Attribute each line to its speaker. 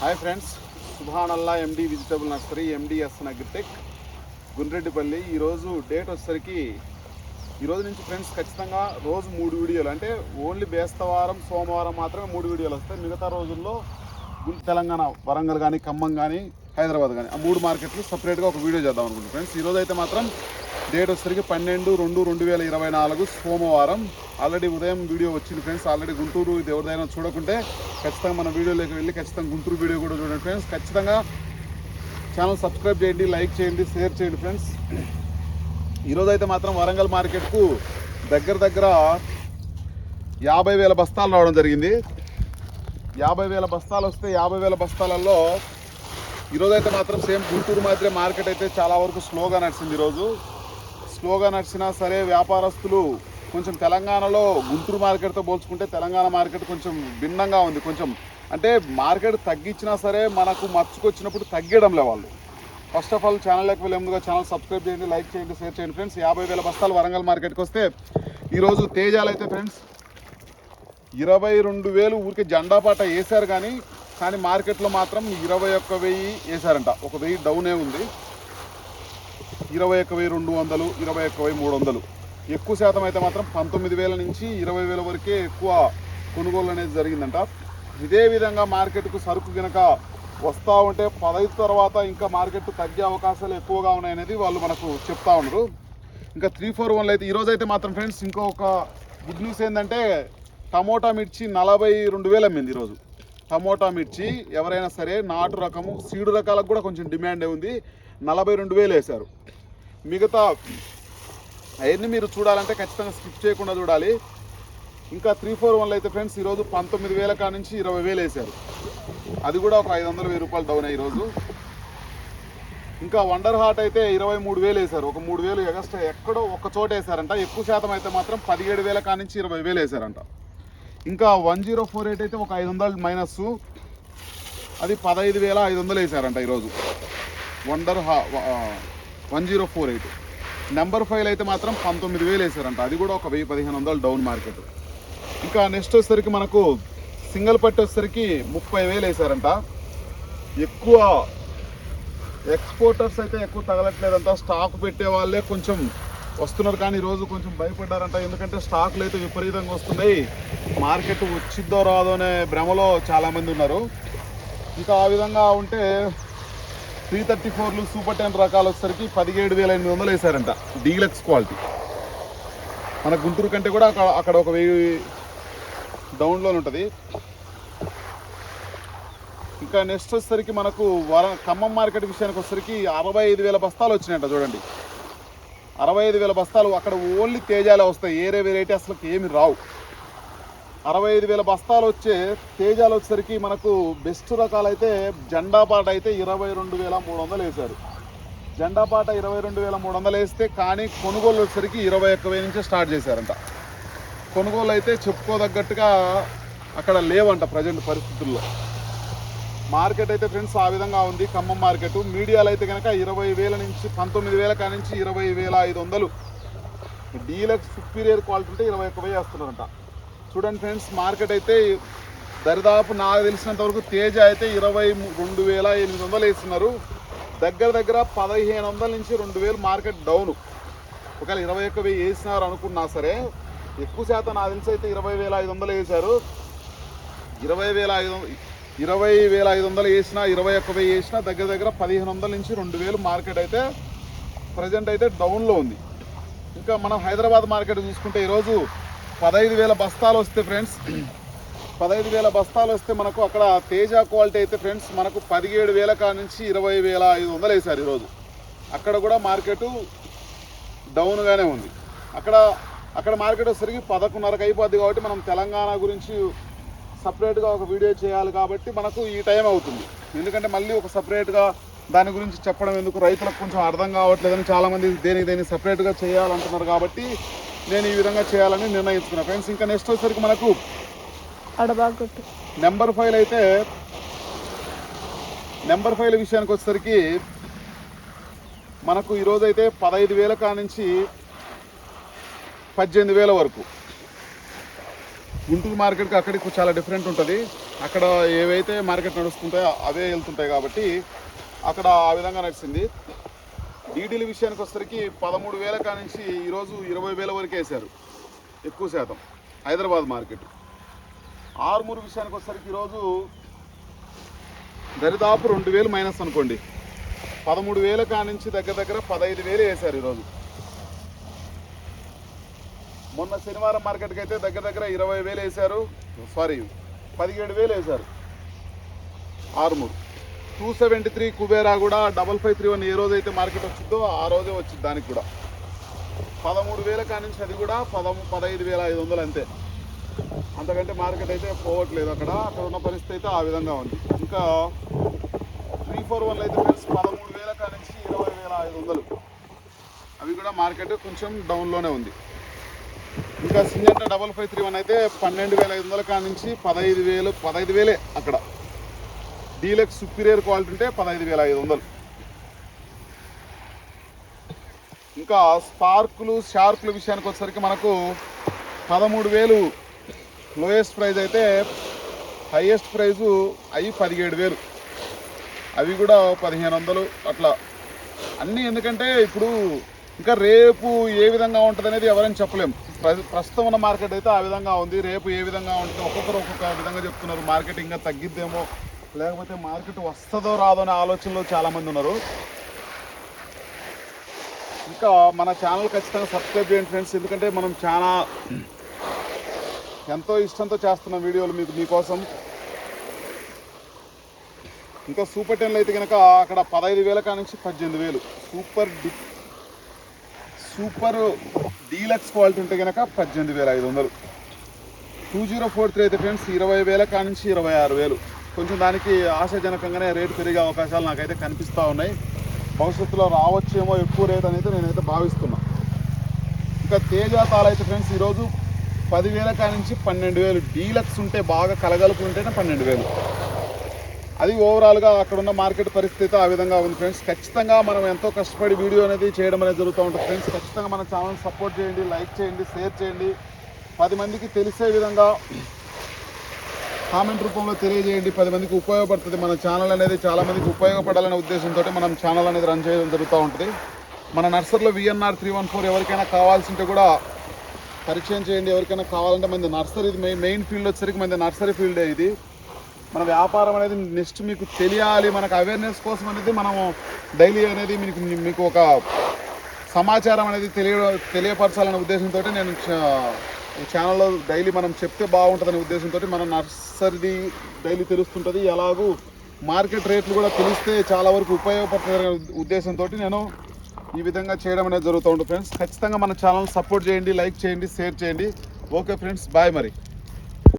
Speaker 1: Hi friends సుభానల్లా MD vegetable nursery MDS Agritech Gundreddipalli. ఈరోజు date వచ్చేసరికి ఈరోజు నుంచి ఫ్రెండ్స్ ఖచ్చితంగా రోజు మూడు వీడియోలు. అంటే ఓన్లీ బేస్తవారం సోమవారం మాత్రమే మూడు వీడియోలు వస్తాయి. మిగతా రోజుల్లో తెలంగాణ వరంగల్ కానీ ఖమ్మం కానీ హైదరాబాద్ కానీ ఆ మూడు మార్కెట్లు సపరేట్గా ఒక వీడియో చేద్దాం అనుకుంటున్నాం. ఫ్రెండ్స్ ఈరోజు అయితే మాత్రం డేట్ వచ్చేసరికి పన్నెండు రెండు రెండు వేల ఇరవై నాలుగు సోమవారం. ఆల్రెడీ ఉదయం వీడియో వచ్చింది ఫ్రెండ్స్. ఆల్రెడీ గుంటూరు ఇది ఎవరిదైనా చూడకుంటే ఖచ్చితంగా మన వీడియోలోకి వెళ్ళి ఖచ్చితంగా గుంటూరు వీడియో కూడా చూడండి ఫ్రెండ్స్. ఖచ్చితంగా ఛానల్ సబ్స్క్రైబ్ చేయండి లైక్ చేయండి షేర్ చేయండి ఫ్రెండ్స్. ఈరోజైతే మాత్రం వరంగల్ మార్కెట్కు దగ్గర దగ్గర యాభై వేల బస్తాలు రావడం జరిగింది. యాభై వేల బస్తాలు వస్తే యాభై వేల బస్తాలలో ఈరోజైతే మాత్రం సేమ్ గుంటూరు మాదిరే మార్కెట్ అయితే చాలా వరకు స్లోగా నడిచింది ఈరోజు స్లోగా నడిచినా సరే వ్యాపారస్తులు కొంచెం తెలంగాణలో గుంటూరు మార్కెట్తో పోల్చుకుంటే తెలంగాణ మార్కెట్ కొంచెం భిన్నంగా ఉంది. కొంచెం అంటే మార్కెట్ తగ్గించినా సరే మనకు మచ్చుకొచ్చినప్పుడు తగ్గడంలే వాళ్ళు. ఫస్ట్ ఆఫ్ ఆల్ ఛానల్లోకి వెళ్ళే ముందుగా ఛానల్ సబ్స్క్రైబ్ చేయండి లైక్ చేయండి షేర్ చేయండి ఫ్రెండ్స్. యాభై వేల బస్తాలు వరంగల్ మార్కెట్కి వస్తే ఈరోజు తేజాలు అయితే ఫ్రెండ్స్ ఇరవై రెండు వేలు ఊరికే జెండా పాట వేశారు కానీ కానీ మార్కెట్లో మాత్రం ఇరవై ఒక్క వెయ్యి వేశారంట. ఒక వెయ్యి డౌనే ఉంది. ఇరవై ఒకవై వెయ్యి రెండు వందలు ఇరవై ఒకవై వెయ్యి మూడు వందలు. ఎక్కువ శాతం అయితే మాత్రం పంతొమ్మిది వేల నుంచి ఇరవై వేల వరకే ఎక్కువ కొనుగోలు అనేది జరిగిందంట. ఇదే విధంగా మార్కెట్కు సరుకు గనక వస్తూ ఉంటే పదహైదు తర్వాత ఇంకా మార్కెట్ తగ్గే అవకాశాలు ఎక్కువగా ఉన్నాయనేది వాళ్ళు మనకు చెప్తా ఉన్నారు. ఇంకా త్రీ ఫోర్ వన్లో అయితే ఈరోజు అయితే మాత్రం ఫ్రెండ్స్ ఇంకొక గుడ్ న్యూస్ ఏంటంటే టమోటా మిర్చి నలభై రెండు వేలు అమ్మింది ఈరోజు టమోటా మిర్చి ఎవరైనా సరే నాటు రకము సీడు రకాలకు కూడా కొంచెం డిమాండ్ ఉంది. నలభై రెండు వేలు వేశారు. మిగతా అవన్నీ మీరు చూడాలంటే ఖచ్చితంగా స్కిప్ చేయకుండా చూడాలి. ఇంకా త్రీ ఫోర్ వన్లో అయితే ఫ్రెండ్స్ ఈరోజు పంతొమ్మిది వేల కా నుంచి ఇరవై వేలు వేశారు అది కూడా ఒక ఐదు వందల వెయ్యి రూపాయలు డౌన్ అయ్యి ఈరోజు ఇంకా వండర్ హార్ట్ అయితే ఇరవై మూడు వేలు వేశారు ఒక మూడు వేలు ఎగస్ట్రా ఎక్కడో ఒక చోట వేశారంట ఎక్కువ శాతం అయితే మాత్రం పదిహేడు వేల కా నుంచి ఇరవై వేలు వేశారంట ఇంకా వన్ జీరో ఫోర్ ఎయిట్ అయితే ఒక ఐదు వందలు మైనస్ అది పదహైదు వేల ఐదు వందలు వేశారంట ఈరోజు వండర్ హా one zero four eight. Number five అయితే మాత్రం పంతొమ్మిది వేలు వేశారంట అది కూడా ఒక వెయ్యి పదిహేను వందలు డౌన్ మార్కెట్ ఇంకా నెక్స్ట్ వచ్చేసరికి మనకు సింగిల్ పట్టి వచ్చేసరికి ముప్పై వేలు వేసారంట. ఎక్కువ ఎక్స్పోర్టర్స్ అయితే ఎక్కువ తగలట్లేదంట. స్టాక్ పెట్టే వాళ్ళే కొంచెం వస్తున్నారు కానీ ఈరోజు కొంచెం భయపడ్డారంట. ఎందుకంటే స్టాక్లు అయితే విపరీతంగా వస్తున్నాయి. మార్కెట్ వచ్చిద్దో రాదో అనే భ్రమలో చాలామంది ఉన్నారు. ఇంకా ఆ విధంగా ఉంటే త్రీ థర్టీ ఫోర్లు సూపర్ టెన్ రకాలు వచ్చేసరికి పదిహేడు వేల ఎనిమిది వందలు వేశారంట. Deluxe quality. మన గుంటూరు కంటే కూడా అక్కడ అక్కడ ఒక వెయ్యి డౌన్లో ఉంటుంది. ఇంకా నెక్స్ట్ వచ్చేసరికి మనకు వర ఖమ్మం మార్కెట్ విషయానికి వచ్చేసరికి అరవై ఐదు వేల బస్తాలు వచ్చినాయంట చూడండి. అరవై ఐదు వేల బస్తాలు అక్కడ ఓన్లీ తేజాలే వస్తాయి. ఏరే వెరైటీ అసలు ఏమి రావు. అరవై ఐదు వేల బస్తాలు వచ్చే తేజాలు వచ్చేసరికి మనకు బెస్ట్ రకాలు అయితే జెండా పాట అయితే ఇరవై రెండు వేల మూడు వందలు వేశారు. జెండా పాట ఇరవై రెండు వేల మూడు వందలు వేస్తే కానీ కొనుగోలు వచ్చేసరికి ఇరవై ఒక్క వెయ్యి నుంచే స్టార్ట్ చేశారంట. కొనుగోలు అయితే చెప్పుకోదగ్గట్టుగా అక్కడ లేవంట ప్రజెంట్ పరిస్థితుల్లో. మార్కెట్ అయితే ఫ్రెండ్స్ ఆ విధంగా ఉంది. ఖమ్మం మార్కెట్ మీడియాలు అయితే కనుక ఇరవై వేల నుంచి పంతొమ్మిది వేల కానించి ఇరవై వేల ఐదు వందలు. డీలక్స్ సుపీరియర్ క్వాలిటీ ఉంటే ఇరవై ఒక్క వేలు వేస్తున్నారంట. చూడండి ఫ్రెండ్స్ మార్కెట్ అయితే దరిదాపు నాకు తెలిసినంత వరకు తేజ అయితే ఇరవై రెండు వేల ఎనిమిది వందలు వేస్తున్నారు. దగ్గర దగ్గర పదిహేను వందల నుంచి రెండు వేలు మార్కెట్ డౌన్. ఒకవేళ ఇరవై ఒక్క వెయ్యి వేసినారు అనుకున్నా సరే ఎక్కువ శాతం నాకు తెలిసి అయితే ఇరవై వేల ఐదు వందలు వేశారు. ఇరవై వేల ఐదు ఇరవై వేల ఐదు వందలు వేసినా ఇరవై ఒక్క వెయ్యి వేసినా దగ్గర దగ్గర పదిహేను వందల నుంచి రెండు వేలు మార్కెట్ అయితే ప్రజెంట్ అయితే డౌన్లో ఉంది. ఇంకా మనం హైదరాబాద్ మార్కెట్ చూసుకుంటే ఈరోజు పదహైదు వేల బస్తాలు వస్తే ఫ్రెండ్స్ పదహైదు వేల బస్తాలు వస్తే మనకు అక్కడ తేజ క్వాలిటీ అయితే ఫ్రెండ్స్ మనకు పదిహేడు వేల కా నుంచి ఇరవై వేల ఐదు వందలు వేశారు ఈరోజు. అక్కడ కూడా మార్కెట్ డౌన్గానే ఉంది. అక్కడ అక్కడ మార్కెట్ వచ్చేసరికి పదకొండున్నరకు అయిపోద్ది కాబట్టి మనం తెలంగాణ గురించి సపరేట్గా ఒక వీడియో చేయాలి కాబట్టి మనకు ఈ టైం అవుతుంది. ఎందుకంటే మళ్ళీ ఒక సపరేట్గా దాని గురించి చెప్పడం ఎందుకు? రైతులకు కొంచెం అర్థం కావట్లేదని చాలామంది దేనికి దేనికి సపరేట్గా చేయాలంటున్నారు కాబట్టి నేను ఈ విధంగా చేయాలని నిర్ణయించుకున్నాను ఫ్రెండ్స్ ఇంకా నెక్స్ట్ వచ్చేసరికి మనకు నెంబర్ ఫైవ్ అయితే నెంబర్ ఫైవ్ విషయానికి వచ్చేసరికి మనకు ఈరోజు అయితే పదహైదు వేల కా నుంచి పద్దెనిమిది వేల వరకు. గుంటూరు మార్కెట్కి అక్కడికి చాలా డిఫరెంట్ ఉంటుంది. అక్కడ ఏవైతే మార్కెట్ నడుస్తుంటాయో అవే వెళ్తుంటాయి కాబట్టి అక్కడ ఆ విధంగా నడిచింది డీడీల విషయానికి వచ్చేసరికి పదమూడు వేల కానించి ఈరోజు ఇరవై వేల వరకు వేశారు. ఎక్కువ శాతం. హైదరాబాద్ మార్కెట్. ఆరుమూరు విషయానికి వచ్చేసరికి ఈరోజు దరిదాపు రెండు వేలు మైనస్ అనుకోండి. పదమూడు వేల కానించి దగ్గర దగ్గర పదహైదు వేలు వేశారు ఈరోజు. మొన్న శనివారం మార్కెట్కి అయితే దగ్గర దగ్గర ఇరవై వేలు వేశారు. సారీ పదిహేడు వేలు వేశారు. ఆరుమూరు. టూ సెవెంటీ త్రీ కుబేరా కూడా డబల్ ఫైవ్ త్రీ వన్ ఏ రోజు అయితే మార్కెట్ వచ్చిందో ఆ రోజే వచ్చింది దానికి కూడా. పదమూడు వేల కానించి అది కూడా పదము పదహైదు వేల ఐదు వందలు అంతే. అంతకంటే మార్కెట్ అయితే పోవట్లేదు అక్కడ. అక్కడ ఉన్న పరిస్థితి అయితే ఆ విధంగా ఉంది. ఇంకా త్రీ ఫోర్ వన్ అయితే ఫ్రెండ్స్ పదమూడు వేల కానించి ఇరవై వేల ఐదు వందలు. అవి కూడా మార్కెట్ కొంచెం డౌన్లోనే ఉంది. ఇంకా Syngenta double five three one అయితే పన్నెండు వేల ఐదు వందల కానించి పదహైదు వేలు పదహైదు వేలే అక్కడ. డీలక్స్ సుపీరియర్ క్వాలిటీ ఉంటే పదహైదు వేల ఐదు వందలు. ఇంకా స్పార్కులు షార్కుల విషయానికి వచ్చేసరికి మనకు పదమూడు వేలు. లోయెస్ట్ ప్రైజ్ అయితే హైయెస్ట్ ప్రైజు అవి పదిహేడు వేలు. అవి కూడా పదిహేను వందలు అట్లా. అన్నీ ఎందుకంటే ఇప్పుడు ఇంకా రేపు ఏ విధంగా ఉంటుంది అనేది ఎవరైనా చెప్పలేం ప్ర- ప్రస్తుతం ఉన్న మార్కెట్ అయితే ఆ విధంగా ఉంది. రేపు ఏ విధంగా ఉంటుంది ఒక్కొక్కరు ఒక్కొక్క విధంగా చెప్తున్నారు. మార్కెట్ ఇంకా తగ్గిద్దేమో లేకపోతే మార్కెట్ వస్తుందో రాదో అనే ఆలోచనలో చాలామంది ఉన్నారు. ఇంకా మన ఛానల్ ఖచ్చితంగా సబ్స్క్రైబ్ చేయండి ఫ్రెండ్స్. ఎందుకంటే మనం చాలా ఎంతో ఇష్టంతో చేస్తున్న వీడియోలు మీకు మీకోసం. ఇంకా సూపర్ టెన్లు అయితే కనుక అక్కడ పదహైదు వేల కానించి పద్దెనిమిది వేలు. Super D super deluxe quality ఉంటే కనుక పద్దెనిమిది వేల ఐదు వందలు. టూ జీరో ఫోర్ త్రీ అయితే ఫ్రెండ్స్ ఇరవై వేల కానించి ఇరవై ఆరు వేలు. కొంచెం దానికి ఆశాజనకంగానే రేటు పెరిగే అవకాశాలు నాకైతే కనిపిస్తూ ఉన్నాయి. భవిష్యత్తులో రావచ్చేమో ఎక్కువ రేట్ అనేది నేనైతే భావిస్తున్నా. ఇంకా తేజ తాళ అయితే ఫ్రెండ్స్ ఈరోజు పదివేల కానించి పన్నెండు వేలు. డీలక్స్ ఉంటే బాగా కలగలుపుంటేనే పన్నెండు వేలు. అది ఓవరాల్గా అక్కడ ఉన్న మార్కెట్ పరిస్థితి ఆ విధంగా ఉంది ఫ్రెండ్స్. ఖచ్చితంగా మనం ఎంతో కష్టపడి వీడియో అనేది చేయడం అనేది జరుగుతూ ఉంటుంది ఫ్రెండ్స్. ఖచ్చితంగా మన ఛానల్ సపోర్ట్ చేయండి లైక్ చేయండి షేర్ చేయండి. పది మందికి తెలిసే విధంగా కామెంట్ రూపంలో తెలియజేయండి. పది మందికి ఉపయోగపడుతుంది. మన ఛానల్ అనేది చాలా మందికి ఉపయోగపడాలనే ఉద్దేశంతో మనం ఛానల్ అనేది రన్ చేయడం జరుగుతూ ఉంటుంది. మన నర్సరీలో విఎన్ఆర్ త్రీ వన్ ఫోర్ ఎవరికైనా కావాల్సింటే కూడా పరిచయం చేయండి. ఎవరికైనా కావాలంటే మంది నర్సరీ ఇది మెయిన్ మెయిన్ ఫీల్డ్ వచ్చేసరికి మంది నర్సరీ ఫీల్డే ఇది. మన వ్యాపారం అనేది నెక్స్ట్ మీకు తెలియాలి. మనకు అవేర్నెస్ కోసం అనేది మనము డైలీ అనేది మీకు మీకు ఒక సమాచారం అనేది తెలియ తెలియపరచాలనే ఉద్దేశంతో నేను చ- ఛానల్లో డైలీ మనం చెప్తే బాగుంటుందనే ఉద్దేశంతో మన నర్సరీది డైలీ తెలుస్తుంటుంది. ఎలాగూ మార్కెట్ రేట్లు కూడా తెలిస్తే చాలా వరకు ఉపయోగపడుతుంది ఉద్దేశంతో నేను ఈ విధంగా చేయడం అనేది జరుగుతూ ఉంటుంది. ఫ్రెండ్స్ ఖచ్చితంగా మన ఛానల్ సపోర్ట్ చేయండి లైక్ చేయండి షేర్ చేయండి. ఓకే ఫ్రెండ్స్ బాయ్ మరి.